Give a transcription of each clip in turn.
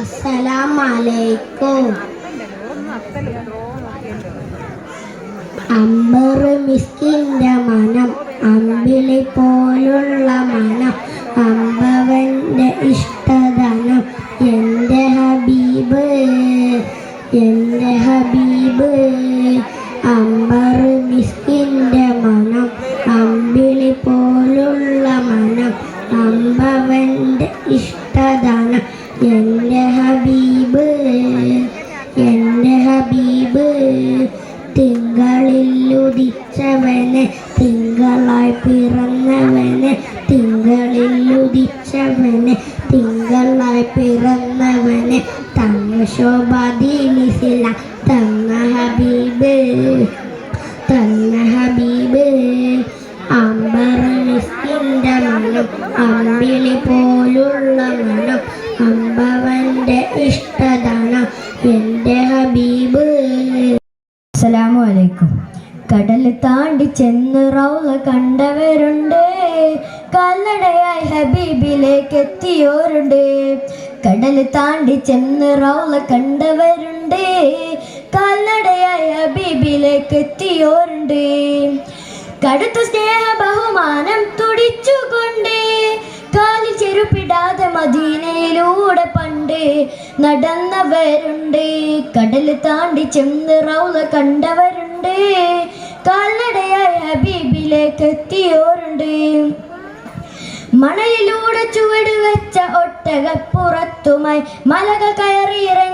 അസ്സലാമലൈക്കും. അമ്പർ മിസ്കിന്റെ മനം അമ്പിളി പോലുള്ള മനം അമ്പവന്റെ ഇഷ്ടധനം എന്റെ ഹബീബ് എന്റെ ഹബീബ്. അമ്പർ മിസ്കിന്റെ മനം അമ്പിളി പോലുള്ള മനം അമ്പവന്റെ ഇഷ്ടധനം എന്റെ ഉദിച്ചവനെ തിങ്കളായി പിറന്നവനെ തിങ്കളിൽ ഉദിച്ചവനെ തിങ്കളായി പിറന്നവനെ. തങ്ങ ശോഭീനിസില തങ്ങ ഹബീബ് തങ്ങ ഹബീബ്. അമ്പറ നിസ്കിന്റെ മണം അമ്പിളി പോലുള്ള മണം അമ്പവന്റെ ഇഷ്ടദാനം. എന്റെ കടൽ താണ്ടി ചെന്ന് റൗള കണ്ടവരുണ്ട്. കല്ലടയായി ഹബീബിലേക്ക് എത്തിയോരുണ്ട്. കടൽ താണ്ടി ചെന്ന് റൗള കണ്ടവരുണ്ട്. കല്ലടയായി ഹബീബിലേക്ക് എത്തിയോരുണ്ട്. കടുത്ത സ്നേഹ ബഹുമാനം തുടിച്ചുകൊണ്ട് കാലിൽ ചെരുപ്പിടാതെ മദീനയിലൂടെ പണ്ട് നടന്നവരുണ്ട്. കടൽ താണ്ടി ചെന്ന് റൗള കണ്ടവരുണ്ട്. കാൽനടയായ ഹബീബിലേക്ക് എത്തിയോരുണ്ട് മണലിലൂടെ ചുവട് വെച്ച ഒട്ടകപ്പുറത്തുമായി മലകൾ കയറി ഇറങ്ങിയ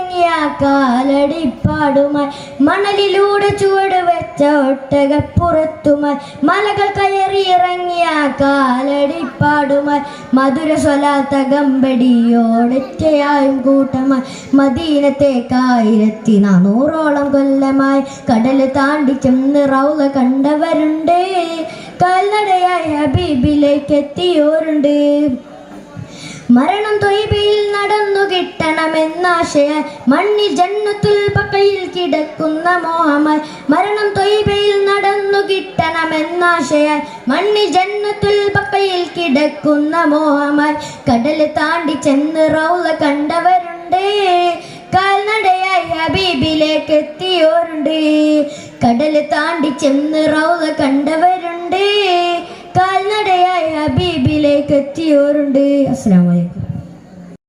കാലടിപ്പാടുമായി. മണലിലൂടെ ചുവട് വെച്ച ഒട്ടകപ്പുറത്തുമായി. മലകൾ കയറി ഇറങ്ങിയ കാലടിപ്പാടുമായി. മധുര സ്വലാത്ത സ്വലാത്തകമ്പടിയോടൊറ്റയായും കൂട്ടമായി. മദീനത്തേക്കായിരത്തി നാനൂറോളം കൊല്ലമായി. കടൽ താണ്ടി ചെന്ന് റൗള കണ്ടവരുണ്ട്. കാൽനടയായ ഹബീബിലേക്ക് എത്തിയോരുണ്ട് മരണം തൊയ്ബയിൽ നടന്നു കിട്ടണമെന്നാശയ. മണ്ണിൽ ജന്നത്തുൽ ബക്കയിൽ കിടക്കുന്ന മോഹമായി മരണം തൊയ്ബയിൽ നടന്നു കിട്ടണമെന്നാശയ. മണ്ണിൽ ജന്നത്തുൽ ബക്കയിൽ കിടക്കുന്ന മോഹമായി കടൽ താണ്ടി ചെന്ന് റൗള കണ്ടവരുണ്ട്. കാൽനടയായി ഹബീബിലേക്ക് എത്തിയോരുണ്ട്. കടൽ താണ്ടി ചെന്ന് റൗള കണ്ടവരുണ്ട്. കാൽനടയായി ഹബീബിലേക്ക് എത്തിയോരുണ്ട്. അസ്സലാമു അലൈക്കും.